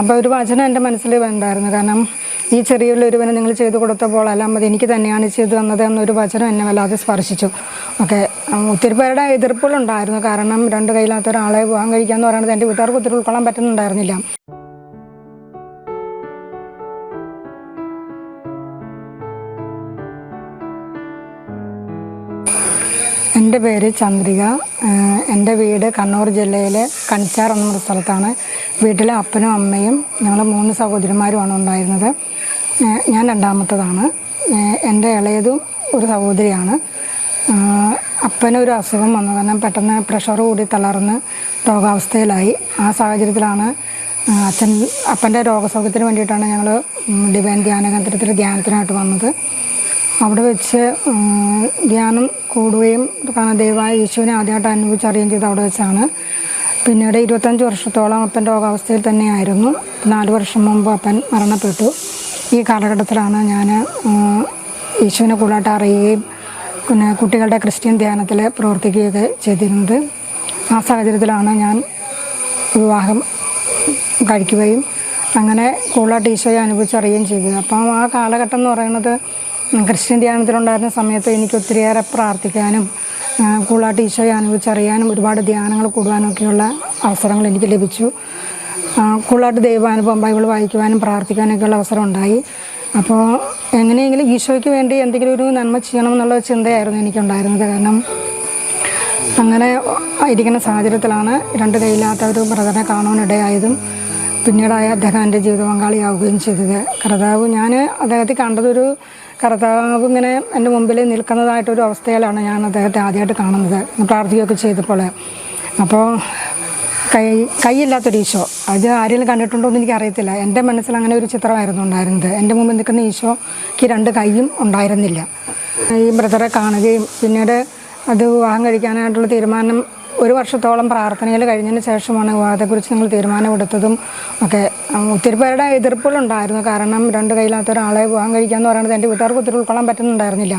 അപ്പോൾ ഒരു വചനം എന്റെ മനസ്സിൽ ഉണ്ടായിരുന്നു കാരണം ഈ ചെറിയൊരുവന് നിങ്ങൾ ചെയ്തു കൊടുത്തപ്പോൾ മതി എനിക്ക് തന്നെയാണ് ചെയ്തു തന്നത് എന്നൊരു വചനം എന്നെ വല്ലാതെ സ്പർശിച്ചു. ഓക്കെ ഒത്തിരി പേരുടെ എതിർപ്പുകളുണ്ടായിരുന്നു. കാരണം രണ്ട് കയ്യിലാത്ത ഒരാളെ വിവാഹം കഴിക്കുക പറയുന്നത് എന്റെ വീട്ടുകാർക്ക് ഒത്തിരി ഉൾക്കൊള്ളാൻ പറ്റുന്നുണ്ടായിരുന്നില്ല. എന്റെ പേര് ചന്ദ്രിക. എന്റെ വീട് കണ്ണൂർ ജില്ലയിലെ കണിച്ചാർ എന്ന സ്ഥലത്താണ്. വീട്ടിലെ അപ്പനും അമ്മയും ഞങ്ങൾ മൂന്ന് സഹോദരിമാരുമാണ് ഉണ്ടായിരുന്നത്. ഞാൻ രണ്ടാമത്തതാണ്. എന്റെ ഇളയതും ഒരു സഹോദരിയാണ്. അപ്പനൊരു അസുഖം വന്നു. കാരണം പെട്ടെന്ന് പ്രഷർ കൂടി തളർന്ന് രോഗാവസ്ഥയിലായി. ആ സാഹചര്യത്തിലാണ് അച്ഛൻ അപ്പന്റെ രോഗസൗഖ്യത്തിന് വേണ്ടിയിട്ടാണ് ഞങ്ങൾ ഡിവൈൻ ധ്യാന കേന്ദ്രത്തിൽ ധ്യാനത്തിനായിട്ട് വന്നത്. അവിടെ വെച്ച് ധ്യാനം കൂടുകയും കാരണം ദൈവമായ യേശുവിനെ ആദ്യമായിട്ട് അനുഭവിച്ചറിയുകയും ചെയ്ത് അവിടെ വെച്ചാണ്. പിന്നീട് ഇരുപത്തഞ്ച് വർഷത്തോളം അപ്പൻ രോഗാവസ്ഥയിൽ തന്നെയായിരുന്നു. നാല് വർഷം മുമ്പ് അപ്പൻ മരണപ്പെട്ടു. ഈ കാലഘട്ടത്തിലാണ് ഞാൻ യേശുവിനെ കൂടുതലായിട്ട് അറിയുകയും പിന്നെ കുട്ടികളുടെ ക്രിസ്ത്യൻ ധ്യാനത്തിൽ പ്രവർത്തിക്കുകയൊക്കെ ചെയ്തിരുന്നത്. ആ സാഹചര്യത്തിലാണ് ഞാൻ വിവാഹം കഴിക്കുകയും അങ്ങനെ കൂടുതലായിട്ട് ഈശോയെ അനുഭവിച്ചറിയുകയും ചെയ്തത്. അപ്പം ആ കാലഘട്ടം എന്ന് പറയുന്നത് ക്രിസ്ത്യൻ ധ്യാനത്തിലുണ്ടായിരുന്ന സമയത്ത് എനിക്ക് ഒത്തിരിയേറെ പ്രാർത്ഥിക്കാനും കൂടുതലായിട്ട് ഈശോയെ അനുഭവിച്ചറിയാനും ഒരുപാട് ധ്യാനങ്ങൾ കൂടുവാനും ഒക്കെയുള്ള അവസരങ്ങൾ എനിക്ക് ലഭിച്ചു. കൂടുതലായിട്ട് ദൈവാനുഭവം ബൈബിൾ വായിക്കുവാനും പ്രാർത്ഥിക്കാനൊക്കെയുള്ള അവസരം ഉണ്ടായി അപ്പോൾ എങ്ങനെയെങ്കിലും ഈശോയ്ക്ക് വേണ്ടി എന്തെങ്കിലും ഒരു നന്മ ചെയ്യണം എന്നുള്ള ചിന്തയായിരുന്നു എനിക്കുണ്ടായിരുന്നത്. കാരണം അങ്ങനെ ഇരിക്കുന്ന സാഹചര്യത്തിലാണ് രണ്ട് കൈയില്ലാത്ത ഒരു ബ്രദറിനെ കാണുവാനിടയായതും പിന്നീടായ അദ്ദേഹം എന്റെ ജീവിത പങ്കാളിയാവുകയും ചെയ്തത്. കർത്താവ് ഞാൻ അദ്ദേഹത്തെ കണ്ടതൊരു കർത്താവ് ഇങ്ങനെ എന്റെ മുമ്പിൽ നിൽക്കുന്നതായിട്ടൊരു അവസ്ഥയിലാണ് ഞാൻ അദ്ദേഹത്തെ ആദ്യമായിട്ട് കാണുന്നത്. പ്രാർത്ഥിക്കുകയൊക്കെ ചെയ്തപ്പോൾ. അപ്പോൾ കൈ കൈയില്ലാത്തൊരു ഈശോ. അത് ആരെങ്കിലും കണ്ടിട്ടുണ്ടോ എന്ന് എനിക്കറിയത്തില്ല. എന്റെ മനസ്സിൽ അങ്ങനെ ഒരു ചിത്രമായിരുന്നു ഉണ്ടായിരുന്നത്. എന്റെ മുമ്പിൽ നിൽക്കുന്ന ഈശോക്ക് രണ്ട് കൈയും ഉണ്ടായിരുന്നില്ല. ഈ ബ്രദറെ കാണുകയും പിന്നീട് അത് വിവാഹം കഴിക്കാനായിട്ടുള്ള തീരുമാനം ഒരു വർഷത്തോളം പ്രാർത്ഥനകൾ കഴിഞ്ഞതിന് ശേഷമാണ് വിവാഹത്തെക്കുറിച്ച് ഞങ്ങൾ തീരുമാനമെടുത്തതും ഒക്കെ. ഒത്തിരി പേരുടെ എതിർപ്പുകളുണ്ടായിരുന്നു കാരണം രണ്ട് കയ്യിലാത്ത ഒരാളെ വിവാഹം കഴിക്കുക എന്ന് പറയുന്നത് എന്റെ വീട്ടുകാർക്ക് ഒത്തിരി ഉൾക്കൊള്ളാൻ പറ്റുന്നുണ്ടായിരുന്നില്ല.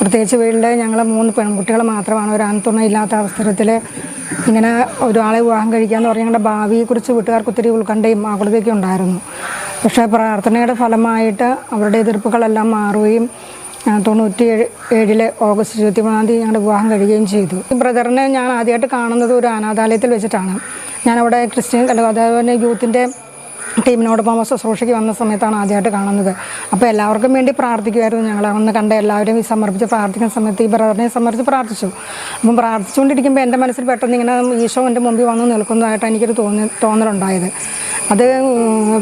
പ്രത്യേകിച്ച് വീട്ടിൽ ഞങ്ങൾ മൂന്ന് പെൺകുട്ടികൾ മാത്രമാണ്. ഒരു ഇല്ലാത്ത അവസരത്തിൽ ഇങ്ങനെ ഒരാളെ വിവാഹം കഴിക്കുക എന്ന് പറഞ്ഞാൽ ഞങ്ങളുടെ ഭാവിയെക്കുറിച്ച് വീട്ടുകാർക്ക് ഒത്തിരി ഉത്കണ്ഠയും ആകുലതയൊക്കെ ഉണ്ടായിരുന്നു. പക്ഷേ പ്രാർത്ഥനയുടെ ഫലമായിട്ട് അവരുടെ എതിർപ്പുകളെല്ലാം മാറുകയും തൊണ്ണൂറ്റി ഏഴ് ഏഴിലെ ഓഗസ്റ്റ് ഇരുപത്തി മൂന്നാം തീയതി ഞങ്ങളുടെ വിവാഹം കഴിയുകയും ചെയ്തു. ബ്രദറിനെ ഞാൻ ആദ്യമായിട്ട് കാണുന്നത് ഒരു അനാഥാലയത്തിൽ വെച്ചിട്ടാണ്. ഞാനവിടെ ക്രിസ്ത്യൻ അതേപോലെ യൂത്തിന്റെ ടീമിനോടൊപ്പം ശുശ്രൂഷയ്ക്ക് വന്ന സമയത്താണ് ആദ്യമായിട്ട് കാണുന്നത്. അപ്പോൾ എല്ലാവർക്കും വേണ്ടി പ്രാർത്ഥിക്കുമായിരുന്നു ഞങ്ങൾ അന്ന് കണ്ട എല്ലാവരും ഈ സമർപ്പിച്ച് പ്രാർത്ഥിക്കുന്ന സമയത്ത് ഈ ബ്രദറിനെ സമർപ്പിച്ച് പ്രാർത്ഥിച്ചു. അപ്പം പ്രാർത്ഥിച്ചുകൊണ്ടിരിക്കുമ്പോൾ എന്റെ മനസ്സിൽ പെട്ടെന്ന് ഇങ്ങനെ ഈശോ എന്റെ മുമ്പിൽ വന്ന് നിൽക്കുന്നതായിട്ട് എനിക്കൊരു തോന്നി തോന്നലുണ്ടായത്. അത്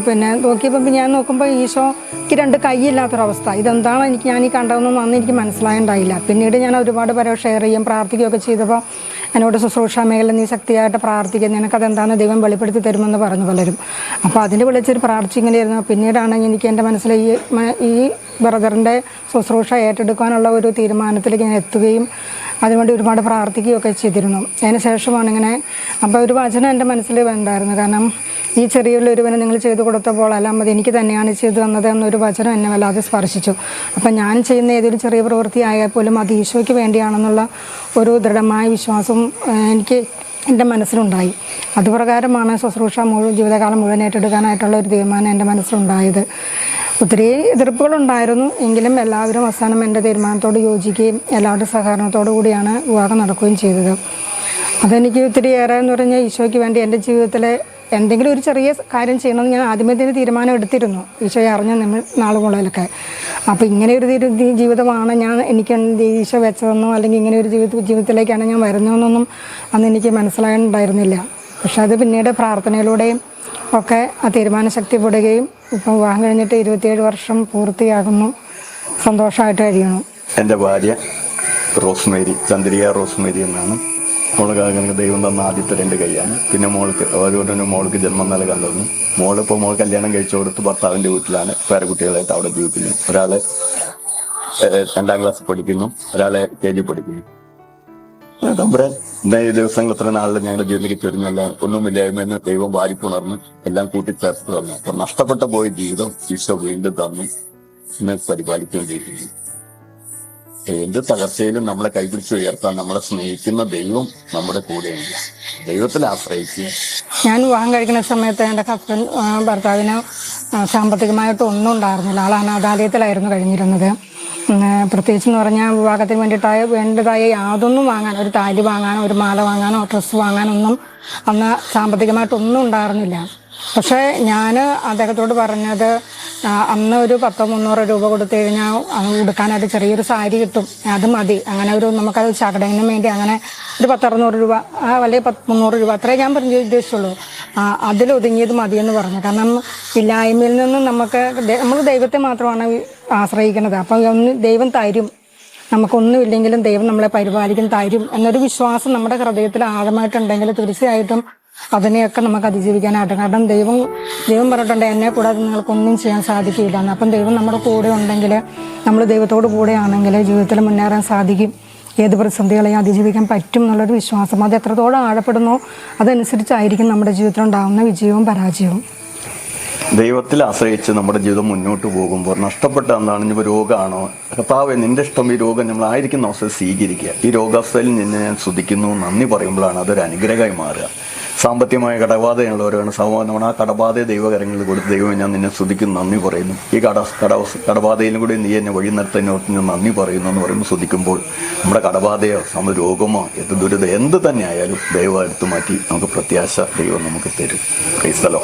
പിന്നെ നോക്കിയപ്പോൾ ഞാൻ നോക്കുമ്പോൾ ഈശോയ്ക്ക് രണ്ട് കൈയില്ലാത്തൊരവസ്ഥ. ഇതെന്താണ് എനിക്ക് ഞാൻ ഈ കണ്ടതെന്നൊന്നും അന്ന് എനിക്ക് മനസ്സിലായുണ്ടായില്ല. പിന്നീട് ഞാൻ ഒരുപാട് പേരെ ഷെയർ ചെയ്യും പ്രാർത്ഥിക്കുകയൊക്കെ ചെയ്തപ്പോൾ എന്നോട് ശുശ്രൂഷ മേഖല നീ ശക്തിയായിട്ട് പ്രാർത്ഥിക്കുക നിനക്കതെന്താണെന്ന് ദൈവം വെളിപ്പെടുത്തി തരുമെന്ന് പറഞ്ഞു പലരും. അപ്പോൾ അതിന് വിളിച്ചൊരു പ്രാർത്ഥിച്ചിങ്ങനെയായിരുന്നു പിന്നീടാണ് എനിക്ക് എന്റെ മനസ്സിൽ ഈ ഈ ബ്രദറിന്റെ ശുശ്രൂഷ ഏറ്റെടുക്കാനുള്ള ഒരു തീരുമാനത്തിലേക്ക് ഞാൻ എത്തുകയും അതിനുവേണ്ടി ഒരുപാട് പ്രാർത്ഥിക്കുകയൊക്കെ ചെയ്തിരുന്നു. അതിന് ശേഷമാണ് ഇങ്ങനെ അപ്പോൾ ഒരു വചനം എന്റെ മനസ്സിൽ ഉണ്ടായിരുന്നു കാരണം ഈ ചെറിയൊരുവന് നിങ്ങൾ ചെയ്തു കൊടുത്തപ്പോൾ എല്ലാം മതി എനിക്ക് തന്നെയാണ് ചെയ്തു തന്നത് എന്നൊരു വചനം എന്നെ വല്ലാതെ സ്പർശിച്ചു. അപ്പം ഞാൻ ചെയ്യുന്ന ഏതൊരു ചെറിയ പ്രവൃത്തി ആയാൽ പോലും അത് ഈശോയ്ക്ക് വേണ്ടിയാണെന്നുള്ള ഒരു ദൃഢമായ വിശ്വാസം എനിക്ക് എന്റെ മനസ്സിലുണ്ടായി. അതുപ്രകാരമാണ് ശുശ്രൂഷ മുഴുവൻ ജീവിതകാലം മുഴുവൻ ഏറ്റെടുക്കാനായിട്ടുള്ള ഒരു തീരുമാനം എന്റെ മനസ്സിലുണ്ടായത്. ഒത്തിരി എതിർപ്പുകളുണ്ടായിരുന്നു. എങ്കിലും എല്ലാവരും അവസാനം എന്റെ തീരുമാനത്തോട് യോജിക്കുകയും എല്ലാവരുടെ സഹകരണത്തോടു കൂടിയാണ് വിവാഹം നടക്കുകയും ചെയ്തത്. അതെനിക്ക് ഒത്തിരി ഏറെ എന്ന് പറഞ്ഞാൽ ഈശോയ്ക്ക് വേണ്ടി എന്റെ ജീവിതത്തിലെ എന്തെങ്കിലും ഒരു ചെറിയ കാര്യം ചെയ്യണമെന്ന് ഞാൻ ആദ്യമേ തന്നെ തീരുമാനം എടുത്തിരുന്നു. ഈശോയെ അറിഞ്ഞ നമ്മൾ നാളുകളിലൊക്കെ അപ്പോൾ ഇങ്ങനെ ഒരു ജീവിതമാണ് ഞാൻ എനിക്ക് ഈശോ വെച്ചതെന്നോ അല്ലെങ്കിൽ ഇങ്ങനെ ഒരു ജീവിത ജീവിതത്തിലേക്കാണ് ഞാൻ വരുന്നതെന്നൊന്നും അന്ന് എനിക്ക് മനസ്സിലായിട്ടുണ്ടായിരുന്നില്ല. പക്ഷെ അത് പിന്നീട് പ്രാർത്ഥനയിലൂടെയും ഒക്കെ ആ തീരുമാന ശക്തിപ്പെടുകയും ഇപ്പം വിവാഹം കഴിഞ്ഞിട്ട് ഇരുപത്തിയേഴ് വർഷം പൂർത്തിയാകുന്നു. സന്തോഷമായിട്ട് കഴിയണം എന്റെ ഭാര്യ റോസ്മേരി ചന്ദ്രിക റോസ്മേരി എന്നാണ്. അങ്ങനെ ദൈവം തന്ന ആദ്യത്തെ രണ്ട് കൈയാണ്. പിന്നെ മോൾക്ക് അതുകൊണ്ട് തന്നെ മോൾക്ക് ജന്മം നൽകാൻ തന്നു. മോളിപ്പോൾ മോൾ കല്യാണം കഴിച്ചു കൊടുത്ത് ഭർത്താവിന്റെ വീട്ടിലാണ്. പേരക്കുട്ടികളായിട്ട് അവിടെ ജീവിക്കുന്നു. ഒരാൾ രണ്ടാം ക്ലാസ് പഠിക്കുന്നു. ഒരാളെ കെ ജി പഠിക്കുന്നു. തമ്പുരാൻ? ഇന്നേ ദിവസങ്ങൾ ഇത്ര നാളിൽ ഞങ്ങളുടെ ജീവിതത്തിലേക്ക് ഒന്നുമില്ലായ്മ ഒന്നുമില്ലായ്മയെന്ന് ദൈവം വാരിപ്പുണർന്ന് എല്ലാം കൂട്ടിച്ചേർത്ത് തന്നു. അപ്പൊ നഷ്ടപ്പെട്ട പോയ ജീവിതം ഈശോ വീണ്ടും തന്നു. ഇന്ന് പരിപാലിക്കേണ്ടിയിരിക്കുന്നു എന്ത് തകർച്ചയിലും നമ്മളെ കൈപിടിച്ച് ഉയർത്താൻ നമ്മളെ സ്നേഹിക്കുന്ന ദൈവം നമ്മുടെ കൂടെയുണ്ട്. ദൈവത്തിൽ ആശ്രയിക്കുക. ഞാൻ വിവാഹം കഴിക്കുന്ന സമയത്ത് എന്റെ ഹസ്ബൻഡ് ഭർത്താവിന് സാമ്പത്തികമായിട്ട് ഒന്നും ഉണ്ടായിരുന്നില്ല. ആൾ അനാഥാലയത്തിലായിരുന്നു കഴിഞ്ഞിരുന്നത്. ഉം, ആ, പ്രത്യേകിച്ച് എന്ന് പറഞ്ഞാൽ വിവാഹത്തിന് വേണ്ടിയിട്ടായ വേണ്ടതായ യാതൊന്നും വാങ്ങാൻ ഒരു താലി വാങ്ങാനോ ഒരു മാല വാങ്ങാനോ ഡ്രസ്സ് വാങ്ങാനൊന്നും അന്ന് സാമ്പത്തികമായിട്ടൊന്നും ഉണ്ടായിരുന്നില്ല. പക്ഷേ ഞാൻ അദ്ദേഹത്തോട് പറഞ്ഞത് അന്ന് ഒരു പത്തോ മുന്നൂറോ രൂപ കൊടുത്തു കഴിഞ്ഞാൽ ഉടുക്കാനായിട്ട് ചെറിയൊരു സാരി കിട്ടും അത് മതി. അങ്ങനെ ഒരു നമുക്കത് ചടങ്ങിന് വേണ്ടി അങ്ങനെ ഒരു പത്തറുന്നൂറ് രൂപ ആ വലിയ പത്ത് മുന്നൂറ് രൂപ അത്രേ ഞാൻ പറഞ്ഞു ഉദ്ദേശിച്ചുള്ളൂ. അതിലൊതുങ്ങിയത് മതിയെന്ന് പറഞ്ഞു. കാരണം ഇല്ലായ്മയിൽ നിന്നും നമുക്ക് നമ്മൾ ദൈവത്തെ മാത്രമാണ് ആശ്രയിക്കുന്നത്. അപ്പം ഒന്ന് ദൈവം തരും. നമുക്കൊന്നുമില്ലെങ്കിലും ദൈവം നമ്മളെ പരിപാലിക്കും തരും എന്നൊരു വിശ്വാസം നമ്മുടെ ഹൃദയത്തിൽ ആഴമായിട്ടുണ്ടെങ്കിൽ തീർച്ചയായിട്ടും അതിനെയൊക്കെ നമുക്ക് അതിജീവിക്കാനായിട്ട്. കാരണം ദൈവം ദൈവം പറഞ്ഞിട്ടുണ്ട് എന്നെ കൂടാതെ നിങ്ങൾക്കൊന്നും ചെയ്യാൻ സാധിക്കില്ല. എന്ന്. അപ്പം ദൈവം നമ്മുടെ കൂടെ ഉണ്ടെങ്കിൽ നമ്മൾ ദൈവത്തോട് കൂടെ കൂടെയാണെങ്കിൽ ജീവിതത്തിൽ മുന്നേറാൻ സാധിക്കും. ഏത് പ്രതിസന്ധികളെയും അതിജീവിക്കാൻ പറ്റും എന്നുള്ളൊരു വിശ്വാസം. അത് എത്രത്തോളം ആഴപ്പെടുന്നോ അതനുസരിച്ചായിരിക്കും നമ്മുടെ ജീവിതത്തിൽ ഉണ്ടാകുന്ന വിജയവും പരാജയവും. ദൈവത്തിൽ ആശ്രയിച്ച് നമ്മുടെ ജീവിതം മുന്നോട്ട് പോകുമ്പോൾ നഷ്ടപ്പെട്ട എന്താണ് ഇനി രോഗമാണോ? കർത്താവ് നിന്റെ ഇഷ്ടം ഈ രോഗം നമ്മൾ ആയിരിക്കുന്ന അവസ്ഥ സ്വീകരിക്കുക. ഈ രോഗാവസ്ഥയിൽ നിന്നെ ഞാൻ ശ്രദ്ധിക്കുന്നു നന്ദി പറയുമ്പോഴാണ് അതൊരു അനുഗ്രഹമായി മാറുക. സാമ്പത്തികമായ കടബാധയുള്ളവരാണ് സമൂഹം നമ്മൾ ആ കടബാധയെ ദൈവകരങ്ങളിൽ കൊടുത്ത് ദൈവം ഞാൻ നിന്നെ സ്തുതിക്കുന്നു നന്ദി പറയുന്നു. ഈ കട കട കടബാധയിലും കൂടി നീ എന്നെ വഴി നിർത്തുന്നതിനോട്ട് ഞാൻ നന്ദി പറയുന്നു എന്ന് പറയുമ്പോൾ സ്തുതിക്കുമ്പോൾ നമ്മുടെ കടബാധയോ നമ്മുടെ രോഗമോ എന്ത് ദുരിതം എന്ത് തന്നെ ആയാലും ദൈവം എടുത്തു മാറ്റി നമുക്ക് പ്രത്യാശ ദൈവം നമുക്ക് തരും. ക്രൈസ്തലോ